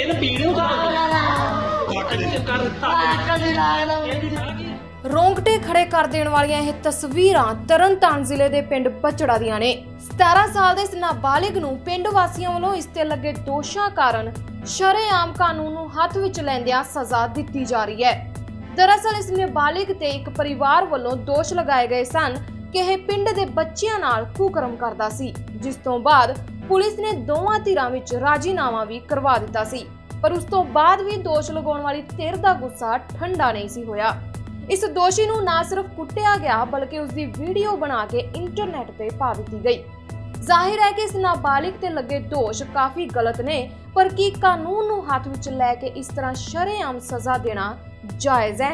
என்ன பீடும் ਰੋਂਗਟੇ ਖੜੇ ਕਰ ਦੇਣ ਵਾਲੀਆਂ ਇਹ ਤਸਵੀਰਾਂ ਤਰਨਤਾਰਨ ਜ਼ਿਲ੍ਹੇ ਦੇ ਪਿੰਡ ਬਚੜਾ ਦੀਆਂ ਨੇ। 17 ਸਾਲ ਦੇ ਇਸ ਨਾਬਾਲਿਗ ਨੂੰ ਪਿੰਡ ਵਾਸੀਆਂ ਵੱਲੋਂ ਇਸ ਤੇ ਲੱਗੇ ਦੋਸ਼ਾਂ ਕਾਰਨ ਸ਼ਰੇਆਮ ਕਾਨੂੰਨ ਨੂੰ ਹੱਥ ਵਿੱਚ ਲੈਂਦਿਆਂ ਸਜ਼ਾ ਦਿੱਤੀ ਜਾ ਰਹੀ ਹੈ। ਦਰਅਸਲ ਇਸ ਨਾਬਾਲਿਗ ਤੇ ਇੱਕ ਪਰਿਵਾਰ ਵੱਲੋਂ ਦੋਸ਼ ਲਗਾਏ ਗਏ ਸਨ ਕਿ ਇਹ ਪਿੰਡ ਦੇ ਬੱਚਿਆਂ ਨਾਲ ਕੁਕਰਮ ਕਰਦਾ ਸੀ ਜਿਸ ਤੋਂ ਬਾਅਦ ਪੁਲਿਸ ਨੇ ਦੋਵਾਂ ਧਿਰਾਂ ਵਿੱਚ ਰਾਜੀਨਾਮਾ ਵੀ ਕਰਵਾ ਦਿੱਤਾ ਸੀ। ਪਰ ਉਸ ਤੋਂ ਬਾਅਦ ਵੀ ਦੋਸ਼ ਲਗਾਉਣ ਵਾਲੀ ਧਿਰ ਦਾ ਗੁੱਸਾ ਠੰਡਾ ਨਹੀਂ ਸੀ ਹੋਇਆ। ਇਸ ਦੋਸ਼ੀ ਨੂੰ ਨਾ ਸਿਰਫ ਕੁੱਟਿਆ ਗਿਆ, ਬਲਕਿ ਉਸ ਦੀ ਵੀਡੀਓ ਬਣਾ ਕੇ ਇੰਟਰਨੈਟ ਤੇ ਪਾ ਦਿੱਤੀ ਗਈ। ਜ਼ਾਹਿਰ ਹੈ ਕਿ ਇਸ ਨਾਬਾਲਿਗ ਤੇ ਲੱਗੇ ਦੋਸ਼ ਕਾਫੀ ਗਲਤ ਨੇ, ਪਰ ਕੀ ਕਾਨੂੰਨ ਨੂੰ ਹੱਥ ਵਿੱਚ ਲੈ ਕੇ ਇਸ ਤਰ੍ਹਾਂ ਸ਼ਰੇਆਮ ਸਜ਼ਾ ਦੇਣਾ ਜਾਇਜ਼ ਹੈ?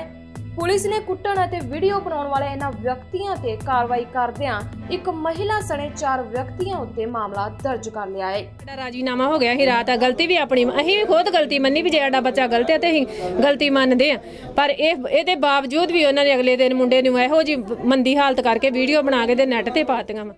ਪੁਲਿਸ ਨੇ ਕੁੱਟਣ ਅਤੇ ਵੀਡੀਓ ਬਣਾਉਣ ਵਾਲੇ ਇਹਨਾਂ ਵਿਅਕਤੀਆਂ ਤੇ ਕਾਰਵਾਈ ਕਰਦਿਆਂ ਇੱਕ ਮਹਿਲਾ ਸਣੇ ਚਾਰ ਵਿਅਕਤੀਆਂ ਉੱਤੇ ਮਾਮਲਾ ਦਰਜ ਕਰ ਲਿਆ ਹੈ। ਸਾਡਾ ਰਾਜੀਨਾਮਾ ਹੋ ਗਿਆ ਸੀ ਰਾਤ ਆ ਗਲਤੀ ਵੀ ਆਪਣੀ ਅਸੀਂ ਵੀ ਖੁਦ ਗਲਤੀ ਮੰਨੀ ਵੀ ਜੇ ਸਾਡਾ ਬੱਚਾ ਗਲਤ ਹੈ ਤੇ ਅਸੀਂ ਗਲਤੀ ਮੰਨਦੇ ਆ ਪਰ ਇਹ, ਇਹਦੇ ਬਾਵਜੂਦ ਵੀ ਉਹਨਾਂ ਨੇ ਅਗਲੇ ਦਿਨ ਮੁੰਡੇ ਨੂੰ ਇਹੋ ਜੀ ਮੰਦੀ ਹਾਲਤ ਕਰਕੇ ਵੀਡੀਓ ਬਣਾ ਕੇ ਤੇ ਨੈਟ ਤੇ ਪਾਤੀਆਂ ਵਾ।